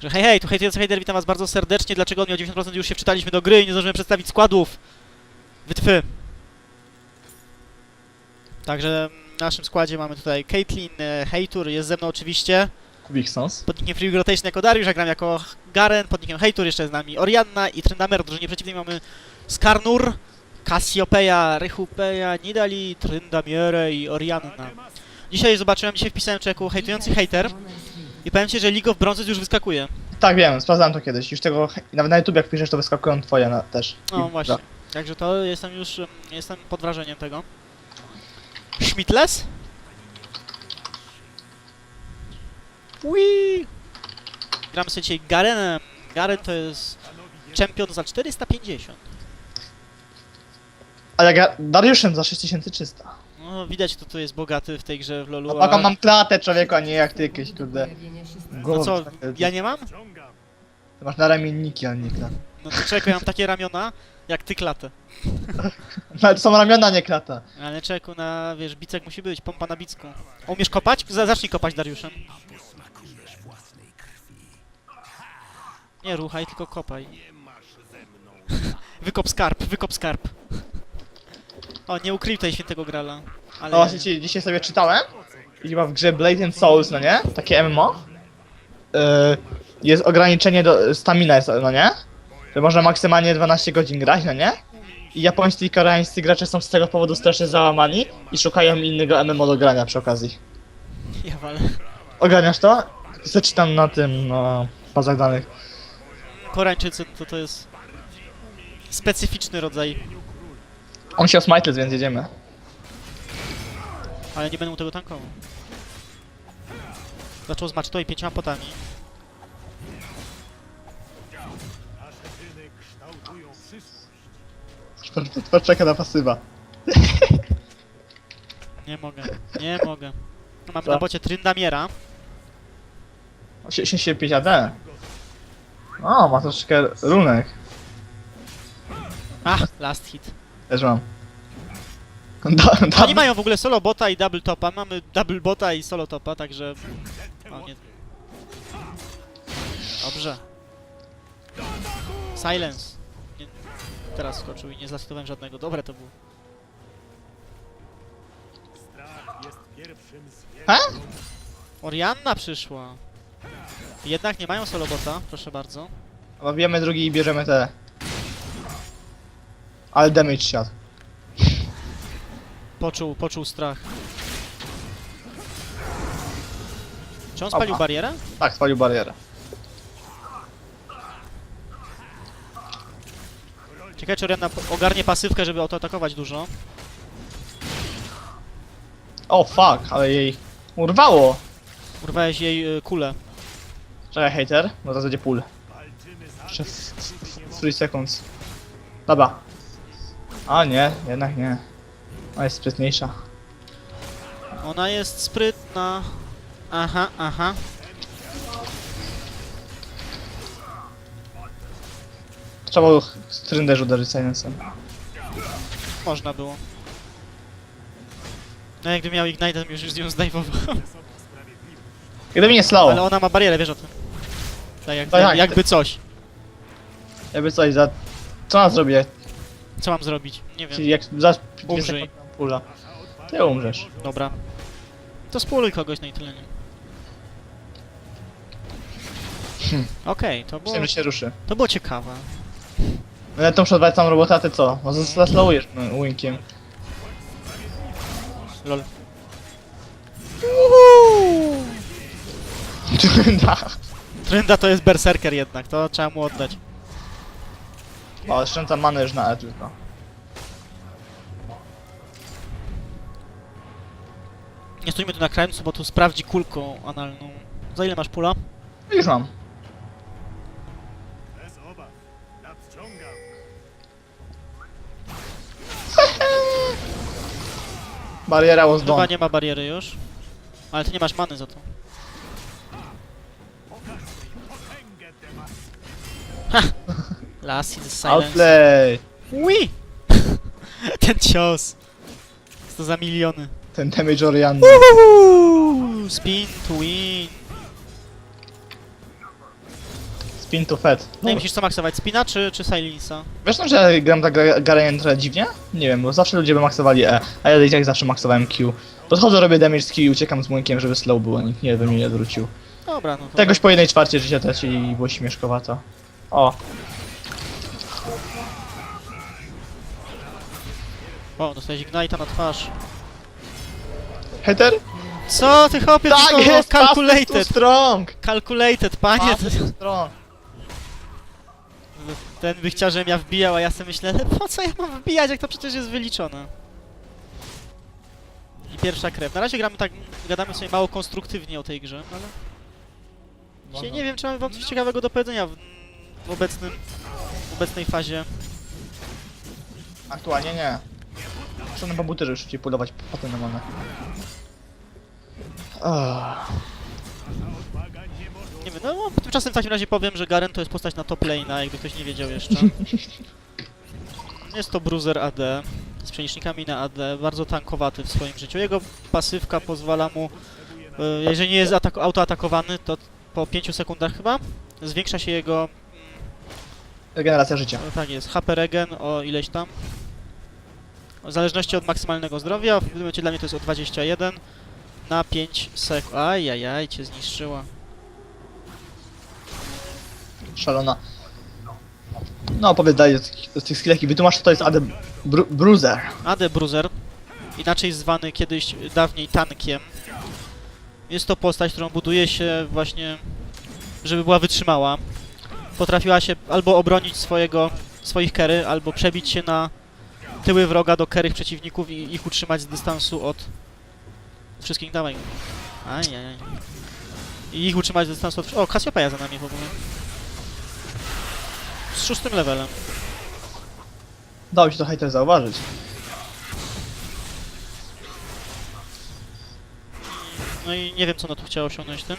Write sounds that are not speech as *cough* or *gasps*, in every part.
Że hej, hej, tu hejtujący hejter, witam was bardzo serdecznie. Dlaczego on miał 90% już się wczytaliśmy do gry i nie zdążymy przedstawić składów. Wytwy. Także w naszym składzie mamy tutaj Caitlyn, e, Hejtur, jest ze mną oczywiście. Quicksons. Pod nickiem Free Rotation jako Dariusz, a gram jako Garen, pod nickiem Hejtur jeszcze jest z nami Orianna i Tryndamer. W drużynie przeciwnej mamy Skarnur, Cassiopeia, Rychupeia, Nidali, Tryndamierę i Orianna. Dzisiaj zobaczyłem, dzisiaj wpisałem człowieku hejtujący hejter i powiem ci, że League of Bronzes już wyskakuje. Tak wiem, sprawdzałem to kiedyś. Już tego, nawet na YouTube jak piszesz, to wyskakują twoje na, też. No I- właśnie. Także to jestem już, em, jestem pod wrażeniem tego. Schmidtless? Wii! Gramy sobie dzisiaj Garenem. Garen to jest champion za 450. A ja Dariuszem za 6300. No widać, kto tu jest bogaty w tej grze w LoLu. No a- mam klatę człowieku, a nie jak ty jakieś kurde. No co, ja nie mam? Ty masz na ramienniki, a nie klatę. No to czekaj, ja mam takie ramiona, jak ty klatę. No ale to są ramiona, nie klata. Ale czeku na, wiesz, bicek musi być, pompa na bicku. A umiesz kopać? Z- Zacznij kopać Dariuszem. Nie ruchaj, tylko kopaj. *laughs* Wykop skarb, wykop skarb. O, nie ukryj tutaj świętego grala. Ale... No właśnie dzisiaj, dzisiaj sobie czytałem. I chyba w grze Blade and Souls, no nie? Takie MMO. Yy, jest ograniczenie do stamina, jest, no nie? Że można maksymalnie 12 godzin grać, no nie? I japońscy i koreańscy gracze są z tego powodu strasznie załamani i szukają innego MMO do grania przy okazji. Ja walę. Ogarniasz to? Zaczytam na tym, no, bazach danych. Koreańczycy to to jest... Specyficzny rodzaj, On się o Smitless, więc jedziemy. Ale nie będę mu tego tankował. Zaczął z macztą i pięcioma potami. Poczeka na pasywa. *laughs* Nie mogę, nie mogę. No, Mamy Co? na bocie Tryndamiera. 85 AD. O, ma troszeczkę runek. Ach, last hit. Też mam. Da, *laughs* da, Oni mają w ogóle solo bota i double topa. Mamy double bota i solo topa, także... O, nie. Dobrze. Silence. Nie, teraz skoczył i nie zasitowałem żadnego. Dobre to było. He? Orianna przyszła. Jednak nie mają solo bota, proszę bardzo. Wiemy drugi i bierzemy te. Ale damage siadł. Poczuł, poczuł strach. Czy on spalił Opa. barierę? Tak, spalił barierę. Ciekawe, czy po- ogarnie pasywkę, żeby autoatakować dużo. O fuck, ale jej urwało. Urwałeś jej y, kulę. Czekaj, hater, bo zaraz będzie pull. Jeszcze 3 seconds. Dobra. A nie, jednak nie. Ona jest sprytniejsza. Ona jest sprytna. Aha, aha. Trzeba było trynderz uderzyć silencem. Można było. No jakby miał Ignite, to już z nią zdajwował. Gdyby nie slało, Ale ona ma barierę, wiesz o tym. Tak, jakby, No jak? jakby coś. jakby coś za... Co ona zrobi, jak, Co mam zrobić? Nie wiem. jak za... Umrzyj. Pulla? Ty umrzesz. Dobra. To spuluj kogoś na tyle nie. Hmm. Okej, to było, Myślałem, że się ruszy. to było ciekawe. No ja to muszę odwalić całą robotę, a ty co? No zas- zaslowujesz no, winkiem. Lol. Trynda. Trynda to jest berserker jednak, to trzeba mu oddać. O, szczęca manę już na E tylko. Nie stójmy tu na krańcu, bo tu sprawdzi kulką analną. Za ile masz pula? Już mam. Bez obaw. Nadciągam. Bariera was Chyba done. nie ma bariery już. Ale ty nie masz many za to. Potęgę demas. Last is silence. Outplay! Ui! *laughs* Ten cios. Co to za miliony. Ten damage Orianna. Uhuhu! Spin to win. Spin to fed. No i myślisz co maksować, Spina czy, czy Silensa? Wiesz no, że gram tak Gar- Garen trochę dziwnie? Nie wiem, bo zawsze ludzie by maksowali E, a ja i tak zawsze maksowałem Q. Podchodzę, robię damage z Q i uciekam z młynkiem, żeby slow było, nikt nie by mnie nie odwrócił. Dobra, no to... Tegoś po jednej czwarcie życia tracili i było śmieszkowato. O, O, dostałeś Ignite'a na twarz. Hater? Co ty chłopie, Tak tylko jest! Fast too calculated! strong! Calculated, panie! Strong! Ten by chciał, żebym ja wbijał, a ja sobie myślę, po co ja mam wbijać, jak to przecież jest wyliczone. I pierwsza krew. Na razie gramy tak, gadamy sobie mało konstruktywnie o tej grze, ale... Dzisiaj nie wiem, czy mamy wam coś ciekawego do powiedzenia w, w obecnym... w obecnej fazie. Aktualnie nie. Muszę na komputerze już szybciej polować potem na manę. Nie wiem, no tymczasem w takim razie powiem, że Garen to jest postać na top lane'a, jakby ktoś nie wiedział jeszcze. *laughs* Jest to bruiser AD, z przenicznikami na AD, bardzo tankowaty w swoim życiu. Jego pasywka pozwala mu, e, jeżeli nie jest atak- autoatakowany, to po 5 sekundach chyba zwiększa się jego, Regeneracja życia. no tak jest, HP regen o ileś tam. W zależności od maksymalnego zdrowia, w tym momencie dla mnie to jest o 21 na 5 sekund. Ajajaj, cię zniszczyła. Szalona. No, opowiedz dalej z, tych skillek i wytłumacz, co to jest AD Bru Bruiser. AD Bruiser, inaczej zwany kiedyś dawniej tankiem. Jest to postać, którą buduje się właśnie, żeby była wytrzymała. Potrafiła się albo obronić swojego, swoich kery, albo przebić się na tyły wroga do kerych przeciwników i ich utrzymać z dystansu od wszystkich. Dawaj. Ajajaj. I ich utrzymać z dystansu od... O, Cassiopeia za nami w ogóle. Z szóstym levelem. Dało się to hater zauważyć. No i nie wiem, co ona tu chciała osiągnąć tym.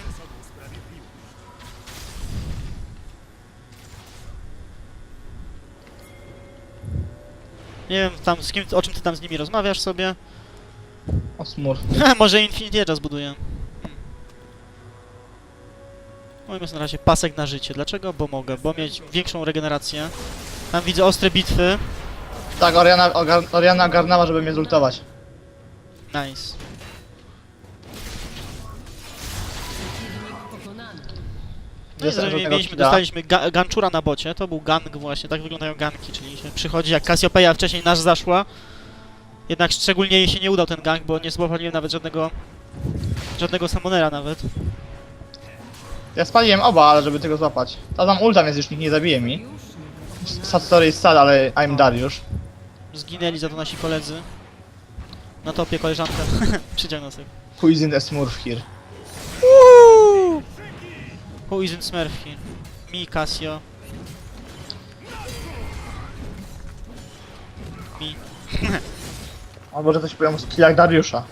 Nie wiem, tam z kim, o czym ty tam z nimi rozmawiasz sobie. O smurf. *laughs* Może Infinity Edge'a zbuduję. Hmm. Moim jest na razie pasek na życie. Dlaczego? Bo mogę, bo mieć większą regenerację. Tam widzę ostre bitwy. Tak, Oriana, ogar, Oriana ogarnęła, żeby mnie zultować. Nice. No Jest mieliśmy, dostaliśmy ga ganczura na bocie, to był gang właśnie, tak wyglądają ganki, czyli się przychodzi jak Cassiopeia wcześniej nasz zaszła. Jednak szczególnie jej się nie udał ten gang, bo nie spowolniłem nawet żadnego żadnego summonera nawet. Ja spaliłem oba, ale żeby tego złapać. Ta tam ulta, więc już nikt nie zabije mi. Satori jest sad, ale I'm Dariusz. Zginęli za to nasi koledzy. Na topie koleżanka. *laughs* Przyciągnął sobie. Who is in the smurf here? Who isn't Smurf here? Mi, Casio. Mi. *laughs* A może coś powiem o skillach Dariusza.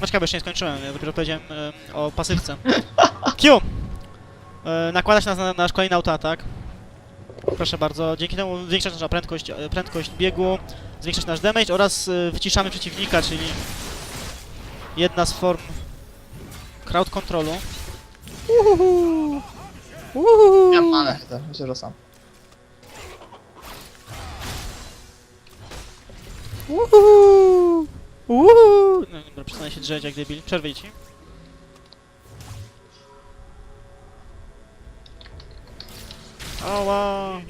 Poczekaj, bo jeszcze nie skończyłem, ja dopiero powiedziałem e, o pasywce. *laughs* Q! E, się na na nasz kolejny autoatak. Proszę bardzo, dzięki temu zwiększa nasza prędkość, e, prędkość biegu, zwiększa się nasz damage oraz e, wyciszamy przeciwnika, czyli jedna z form crowd controlu. Uhuhu. Uhuhu. Ja mam myślę, że sam. Uhuhu. Uhuhu. No dobra, przestanę się drzeć jak debil. Przerwij ci. Ała.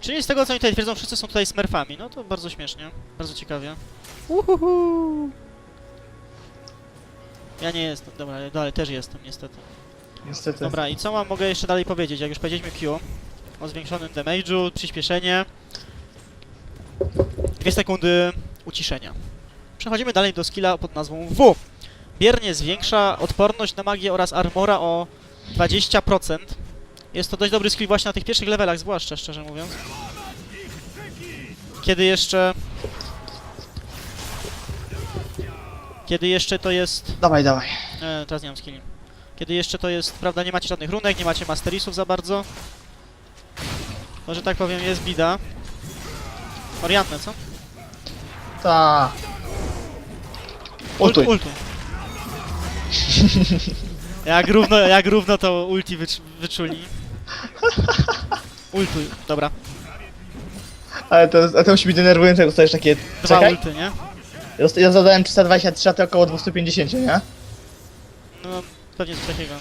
Czyli z tego co oni tutaj twierdzą, wszyscy są tutaj smurfami. No to bardzo śmiesznie. Bardzo ciekawie. Uhuhu. Ja nie jestem, dobra, ja dalej też jestem niestety. Niestety. Dobra, i co mam, mogę jeszcze dalej powiedzieć? Jak już powiedzieliśmy Q o zwiększonym damage'u, przyspieszenie, dwie sekundy uciszenia. Przechodzimy dalej do skilla pod nazwą W. Biernie zwiększa odporność na magię oraz armora o 20%. Jest to dość dobry skill właśnie na tych pierwszych levelach, zwłaszcza szczerze mówiąc. Kiedy jeszcze... Kiedy jeszcze to jest Dawaj, dawaj. E, teraz nie mam skilli. Kiedy jeszcze to jest, prawda, nie macie żadnych runek, nie macie masterisów za bardzo. To, że tak powiem, jest bida. Oriannę, co? Ta. Ultuj. ultuj. *laughs* jak, równo, jak równo to ulti wycz, wyczuli. Ultuj, dobra. Ale to, ale to musi być denerwujące, jak dostajesz takie... Dwa Czekaj, ulty, nie? Ja ja zadałem 323, a ty około 250, nie? No, pewnie coś takiego.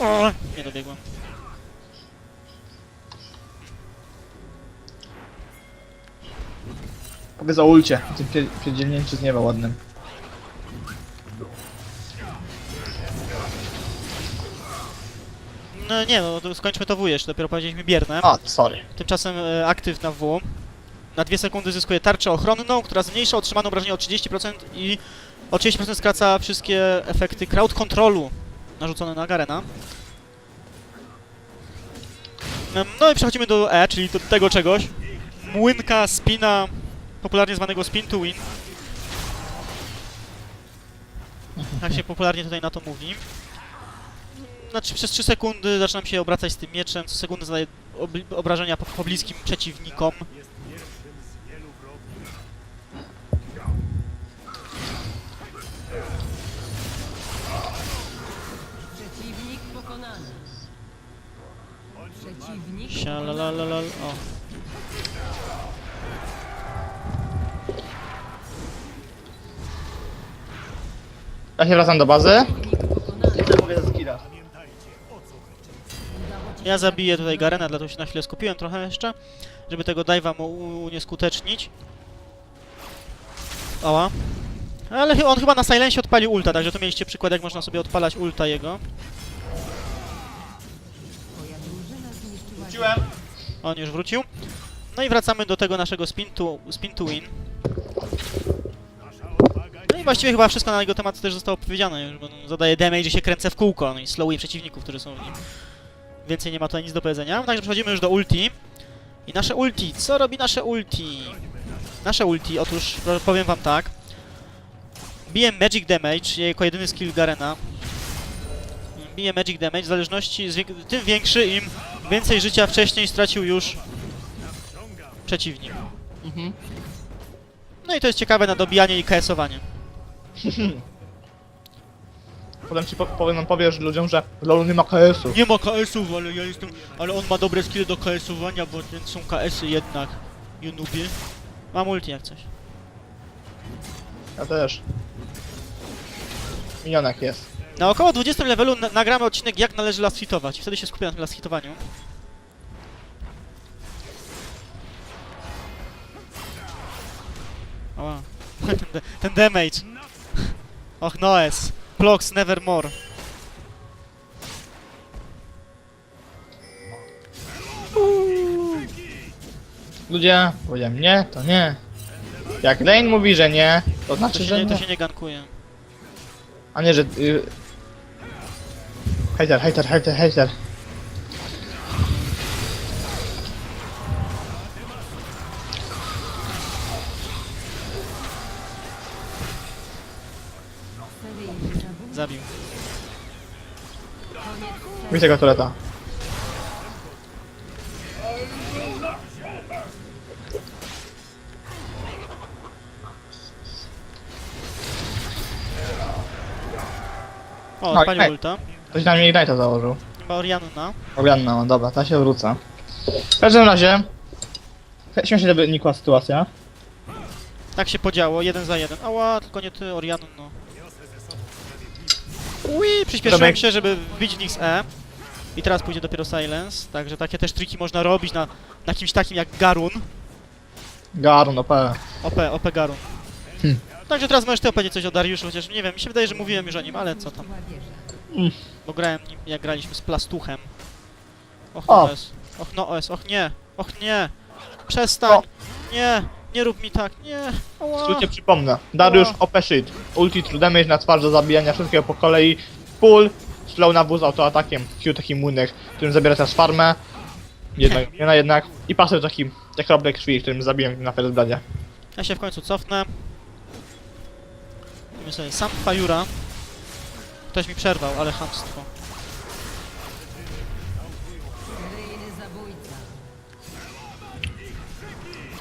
no. O, nie dobiegłem. Powiedz o ulcie, tym pie- pierdzielnięciu z nieba ładnym. No nie, no to skończmy to W jeszcze, dopiero powiedzieliśmy bierne. A, sorry. Tymczasem e, aktyw na W. Na 2 sekundy zyskuje tarczę ochronną, która zmniejsza otrzymane obrażenia o 30% i o 30% skraca wszystkie efekty crowd controlu narzucone na Garena. No i przechodzimy do E, czyli do tego czegoś. Młynka spina, popularnie zwanego spin to win. Tak się popularnie tutaj na to mówi. Znaczy przez 3 sekundy zaczynam się obracać z tym mieczem, co sekundę zadaję obli- obrażenia po pobliskim przeciwnikom. Sialalalal, o. Ja się wracam do bazy. Mówię ze skilla. Ja zabiję tutaj Garena, dlatego się na chwilę skupiłem trochę jeszcze, żeby tego dive'a mu unieskutecznić. Oła. Ale on chyba na silencie odpalił ulta, także tu mieliście przykład jak można sobie odpalać ulta jego. Wróciłem. On już wrócił. No i wracamy do tego naszego spin to, spin to win. No i właściwie chyba wszystko na jego temat też zostało powiedziane bo on zadaje damage i się kręcę w kółko, no i slowuje przeciwników, którzy są w nim. Więcej nie ma tutaj nic do powiedzenia. Także przechodzimy już do ulti. I nasze ulti. Co robi nasze ulti? Nasze ulti, otóż powiem wam tak. Bije Magic Damage, jako jedyny skill Garena. Bije Magic Damage, w zależności, tym większy, im więcej życia wcześniej stracił już przeciwnik. Mhm. No i to jest ciekawe na dobijanie i KS-owanie. *laughs* Potem ci po, powiem, nam powiesz ludziom, że w LoLu nie ma KS-u. Nie ma KS-ów, ale ja jestem... Ale on ma dobre skille do KS-owania, bo ten są KS-y jednak. You noobie. Mam ulti jak coś. Ja też. Minionek jest. Na około 20 levelu na nagramy odcinek jak należy last hitować. Wtedy się skupię na tym last hitowaniu. Oła. *laughs* ten, ten damage. *laughs* Och noes. Blocks nevermore. Ludzie, powiedziałem nie, to nie. Jak Lane mówi, że nie, to To znaczy, się, że nie, to nie. się nie gankuje. A nie, że... Y... Hater, hater, hater, hater. seryjny zabójca. Zabił. Koniec Widzę tego tureta. O, No, odpalił ej. ulta. Ktoś na mnie Ignite'a założył. Chyba Orianna. Obianna, no dobra, ta się wrócę. W każdym razie... Śmiesznie wynikła sytuacja. Tak się podziało, jeden za jeden. Ała, tylko nie ty, Orianno. No. Ui, przyspieszyłem Tomek. się, żeby wbić w nich z E. I teraz pójdzie dopiero Silence, także takie też triki można robić na, na kimś takim jak Garun. Garn, OP. OP, OP Garun. Hmm. Także teraz możesz ty opowiedzieć coś o Dariuszu, chociaż nie wiem, mi się wydaje, że mówiłem już o nim, ale co tam. Wieżę. Bo grałem nim, jak graliśmy z Plastuchem. Och O. no es, och no es, och nie, och nie. Przestań, O. nie, nie rób mi tak, nie. W Ała. skrócie przypomnę. Dariusz Ała. OP shit. Ulti true damage na twarz do zabijania wszystkiego po kolei. Full slow na boost autoatakiem. Q taki młynek, którym zabiera teraz farmę. Jednak, nie na jednak. I pasyw taki jak roblek krwi, którym zabiłem na first bloodzie. Ja się w końcu cofnę. Mamy sobie sam Fajura. Ktoś mi przerwał, ale zabójca.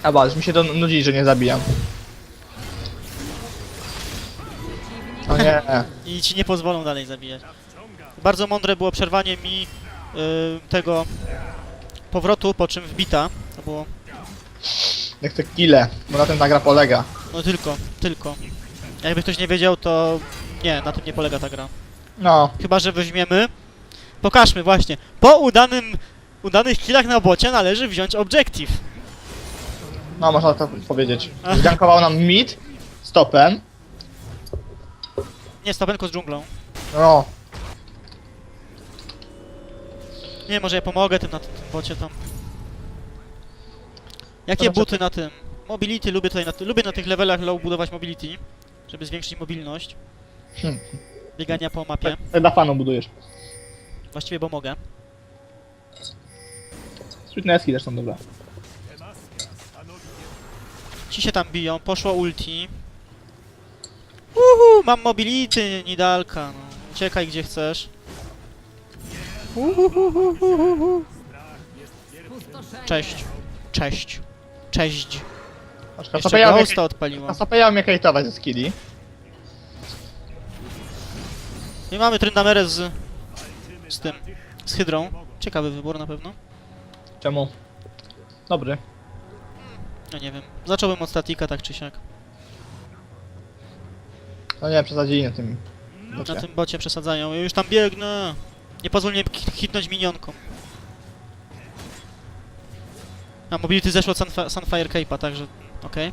A już mi się to nudzi, że nie zabijam. O nie. *laughs* I ci nie pozwolą dalej zabijać. Bardzo mądre było przerwanie mi y, tego powrotu, po czym wbita. To było, Jak te kile, bo na tym ta gra polega. no tylko, tylko. Jakby ktoś nie wiedział, to nie, na tym nie polega ta gra. No, Chyba, że weźmiemy. Pokażmy właśnie. Po udanym, udanych killach na bocie należy wziąć objective. no można to powiedzieć. Ach. Zgankował nam mid, stopem. Nie, stopenko z dżunglą. No, Nie, może ja pomogę tym na tym, bocie tam. Jakie Zobaczę. buty na tym? Mobility, lubię tutaj na, lubię na tych levelach low budować mobility, żeby zwiększyć mobilność. Hmm. Biegania po mapie. tak dla fanu budujesz. Właściwie, bo mogę. Sweetnesski też są dobre. Ci się tam biją, poszło ulti. Uhu, mam mobility, Nidalka, no. Uciekaj gdzie chcesz. Uhuhuhuhuhu. Cześć. Cześć. Cześć. Jeszcze Ghosta odpaliła. Kasopeja mnie hejtować ze skilli. I mamy Tryndamerę z... z tym. z Hydrą. Ciekawy wybór na pewno. Czemu? Dobry. No nie wiem. Zacząłbym od statika tak czy siak. No nie, przesadzili na tym. Na Dobrze. tym bocie przesadzają. Ja już tam biegnę. Nie pozwól mnie ki- hitnąć minionką. A mobility zeszło od Sunfi- Sunfire Cape'a, także okej.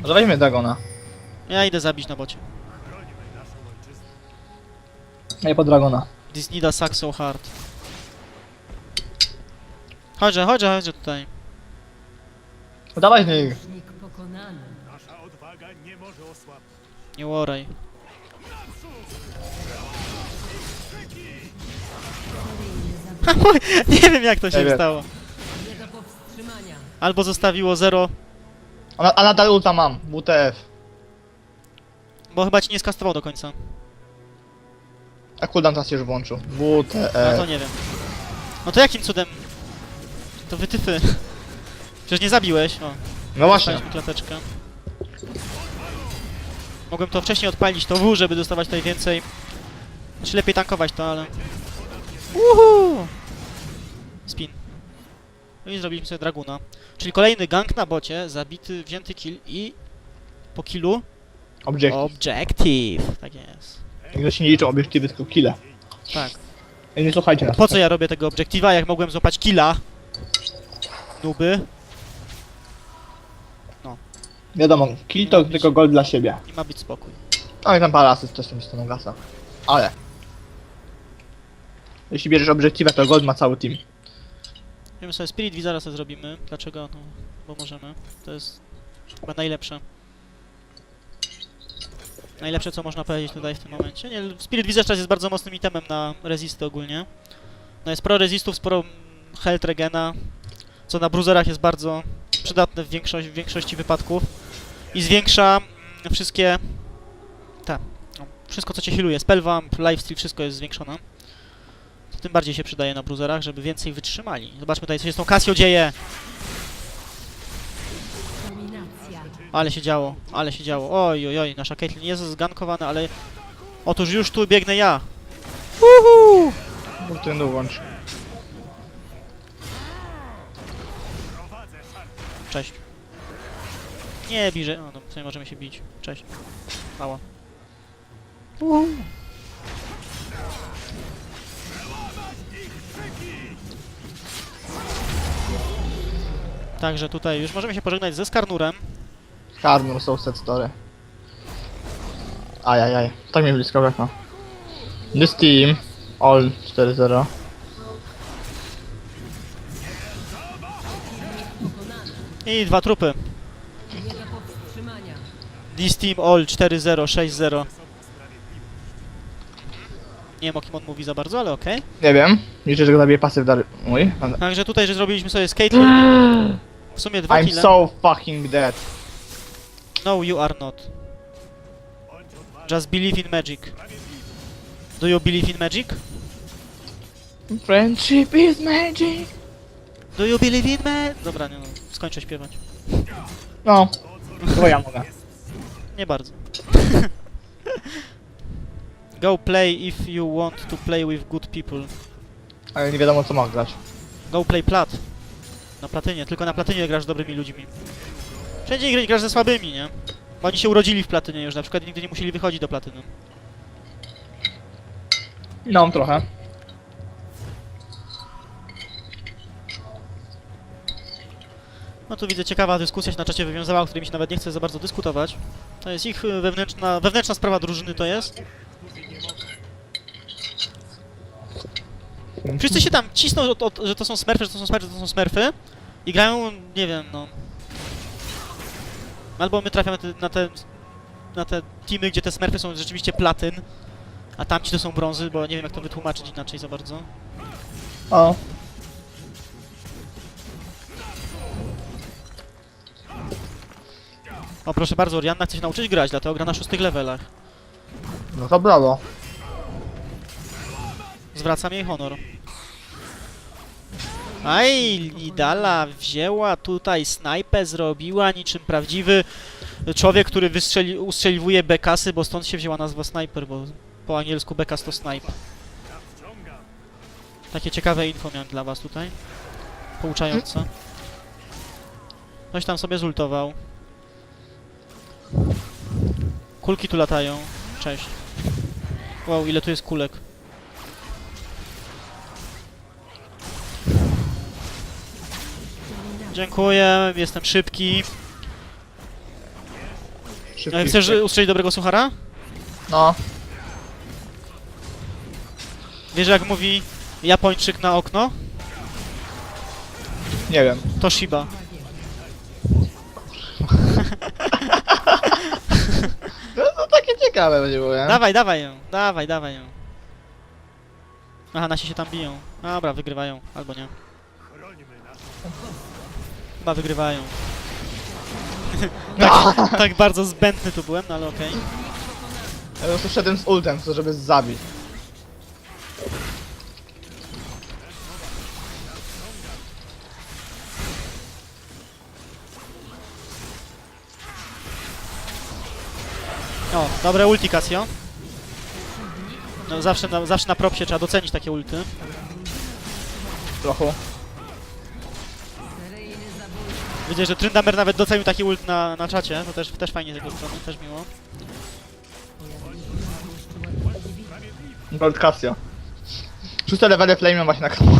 Może weźmy Dragona. Ja idę zabić na bocie. Nie po Dragona. This Nida sucks so hard. Chodźże, chodźże, chodźże tutaj. No dawaj pokonany. Nasza odwaga nie może osłabnąć. Nie woraj. *laughs* Wiem jak to się Nie wiem. stało. Nie do powstrzymania. Albo zostawiło 0, A, na- a nadal ulta mam. WTF. Bo chyba ci nie skastował do końca. A cooldown teraz już włączył. No to nie wiem. No to jakim cudem? To wytyfy. Przecież nie zabiłeś. O, No właśnie. dostałeś mi klateczkę. Mogłem to wcześniej odpalić, to W, żeby dostawać tutaj więcej. Znaczy lepiej tankować to, ale... Uhu! Spin. No i zrobiliśmy sobie Draguna. Czyli kolejny gang na bocie, zabity, wzięty kill i... Po killu... Objective. Objective. Tak jest. Nigdy się nie liczą obiektywy, tylko kile. Tak. Ej, nie słuchajcie nas. Po co ja robię tego Objective'a, jak mogłem złapać killa? Nuby. Wiadomo, kill to tylko gold dla siebie. I ma być spokój. No i tam parę asyst też tam staną gasa. Ale. Jeśli bierzesz obiektywa, to gold ma cały team. Wiemy sobie Spirit Wizara sobie zrobimy. Dlaczego? No, bo możemy. To jest chyba najlepsze. Najlepsze co można powiedzieć tutaj w tym momencie. Nie, Spirit teraz jest bardzo mocnym itemem na resisty ogólnie. No jest sporo resistów, sporo health regena, co na bruiserach jest bardzo przydatne w, większość, w większości wypadków. I zwiększa mm, wszystkie... te, no, wszystko co cię healuje. Spellvamp, lifesteal, wszystko jest zwiększone. To tym bardziej się przydaje na bruiserach, żeby więcej wytrzymali. Zobaczmy tutaj, co się z tą Casio dzieje. Ale się działo, ale się działo. Oj, oj, oj, nasza Caitlyn jest zgankowana, ale... Otóż już tu biegnę ja. Uhu! Multyndu włącz. Cześć. Nie, bliżej. O, no, w sumie możemy się bić. Cześć. Mała. Uhu. Także tutaj już możemy się pożegnać ze Skarnurem. Karmią są set story. Ajajaj, tak mi blisko weszło. This team, all 4-0. Pokonany. I dwa trupy. This Team All 4-0, 6-0. Nie wiem o kim on mówi za bardzo, ale okej. Nie wiem, liczę, że go zabije pasyw dar... mój. Także tutaj, że zrobiliśmy sobie Caitlyn. *gasps* W sumie dwa I'm kile. so fucking dead. No, you are not. Just believe in magic. Do you believe in magic? Friendship is magic. Do you believe in magic? Dobra, nie no, skończę śpiewać. No, to ja mogę. Nie bardzo. *laughs* Go play if you want to play with good people. Ale nie wiadomo co ma grać. Go play plat. Na platynie, tylko na platynie grasz z dobrymi ludźmi. Wszędzie grasz ze słabymi, nie? Bo oni się urodzili w platynie już, na przykład nigdy nie musieli wychodzić do platyny. No, trochę. No tu widzę ciekawa dyskusja się na czacie wywiązała, o której mi się nawet nie chce za bardzo dyskutować. To jest ich y, wewnętrzna, wewnętrzna sprawa drużyny to jest. Wszyscy się tam cisną, że to, że to są smurfy, że to są smurfy, że to są smurfy i grają, nie wiem, no... Albo my trafiamy te, na te, na te teamy, gdzie te smurfy są rzeczywiście platyn, a tamci to są brązy, bo nie wiem jak to wytłumaczyć inaczej za bardzo. O. O proszę bardzo, Orianna chce się nauczyć grać, dlatego gra na szóstych levelach. No to brawo. Zwracam jej honor. Aj, Idala wzięła tutaj snajpę, zrobiła niczym prawdziwy człowiek, który wystrzeli, ustrzeliwuje bekasy, bo stąd się wzięła nazwa sniper, bo po angielsku bekas to snipe. Takie ciekawe info miałem dla was tutaj. Pouczające. Ktoś tam sobie zultował. Kulki tu latają. Cześć. Wow, ile tu jest kulek. Dziękuję, jestem szybki. Szybki E, Chcesz wściek. ustrzelić dobrego suchara? No. Wiesz jak mówi Japończyk na okno? Nie wiem. To Shiba. *laughs* No to takie ciekawe będzie było, nie? Dawaj, dawaj ją, dawaj, dawaj ją. Aha, nasi się tam biją. Dobra, wygrywają, albo nie. Chyba wygrywają. *laughs* No. Tak bardzo zbędny tu byłem, no ale okej. Ja po prostu szedłem z ultem, chcę, żeby zabić. O, dobre ulti Casio. No, zawsze, na, zawsze na propsie trzeba docenić takie ulty. Trochę. Widzę, że Tryndamer nawet docenił taki ult na, na czacie, to też, też fajnie z jego strony, też miło. Gold Casio. Szóste levele Flame właśnie na kanał.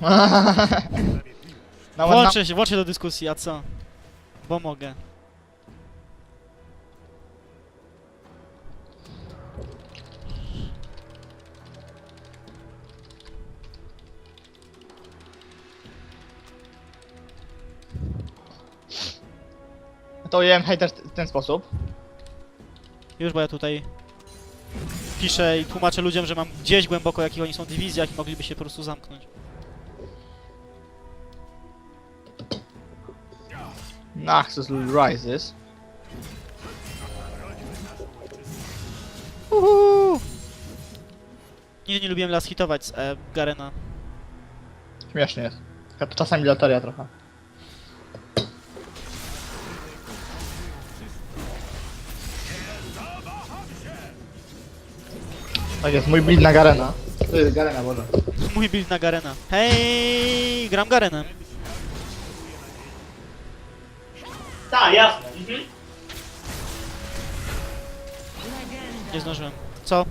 *laughs* No, Włączę się, włączę do dyskusji, a co? Bo mogę. To jem hater w ten sposób. Już, bo ja tutaj piszę i tłumaczę ludziom, że mam gdzieś głęboko, jakich oni są dywizjach i mogliby się po prostu zamknąć. Naxxus Rises. Uhu! Nigdy nie lubiłem las hitować z e, Garena. Śmiesznie jest. Taka Czasami loteria trochę. Tak jest, mój build na Garena. To jest Garena, Boże. Mój build na Garena. Hej, gram Garenem. Tak, jasne. Nie zdążyłem. Co?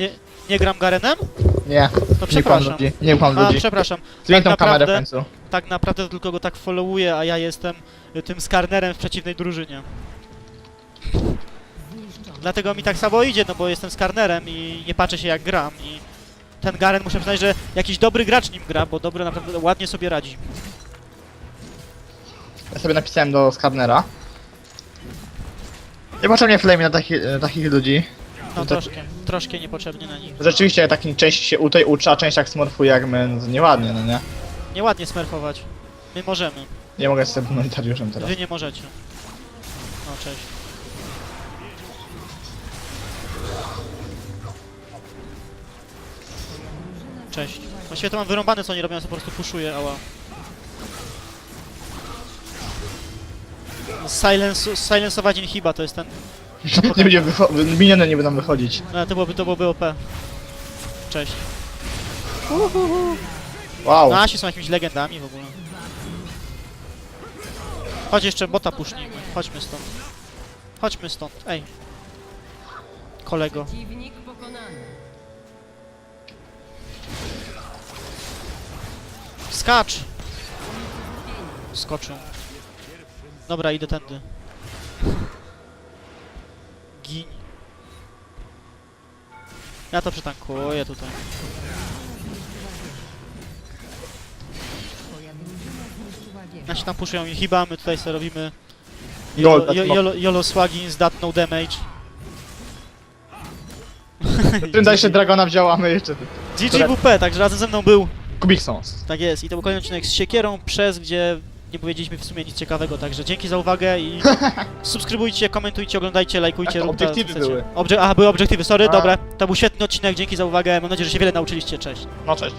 Nie, nie gram Garenem? Nie, To nie kłam przepraszam. ludzi. Nie kłam A, ludzi. przepraszam. Zmień tak tą kamerę w naprawdę- końcu. Tak naprawdę to tylko go tak followuję, a ja jestem y, tym skarnerem w przeciwnej drużynie. Dlatego mi tak samo idzie, no bo jestem skarnerem i nie patrzę się jak gram i ten Garen muszę przyznać, że jakiś dobry gracz nim gra, bo dobry naprawdę ładnie sobie radzi. Ja sobie napisałem do Skarnera. Niepotrzebnie flame na taki, na takich ludzi. No tak- troszkę, troszkę niepotrzebnie na nich. Rzeczywiście takim część się u tej uczy, a część jak smurfuje jak my, no to nieładnie, no nie? Nieładnie smerfować. My możemy, Nie mogę z tym monetariuszem teraz. wy nie możecie. No cześć. Cześć. Właściwie to mam wyrąbane, co oni robią, ja po prostu puszuję, ała. Silence, silensować inhiba to jest ten... *laughs* Nie będzie wycho- miniony nie będą wychodzić. No, to byłoby, to byłoby OP. Cześć. Wow. Nasi są jakimiś legendami w ogóle. Chodź jeszcze bota pusznijmy. Chodźmy stąd. Chodźmy stąd, ej. Kolego. Przeciwnik pokonany. Skacz! Skoczył. Dobra, idę tędy. Gin. Ja to przytankuję tutaj. Nasi tam puszują inhiba, my tutaj sobie robimy... Yolo, that's not- yolo, yolo swagins, that no damage. Trynda jeszcze Dragona wzięła, a my jeszcze... GGWP, także razem ze mną był Kubik Sons. Tak jest, i to był kolejny odcinek z siekierą, przez gdzie nie powiedzieliśmy w sumie nic ciekawego, także dzięki za uwagę i *laughs* subskrybujcie, komentujcie, oglądajcie, lajkujcie, to róbcie, co obiektywy były? Obje aha, były obiektywy, sorry, A. dobra. To był świetny odcinek, dzięki za uwagę, mam nadzieję, że się wiele nauczyliście, cześć. No cześć.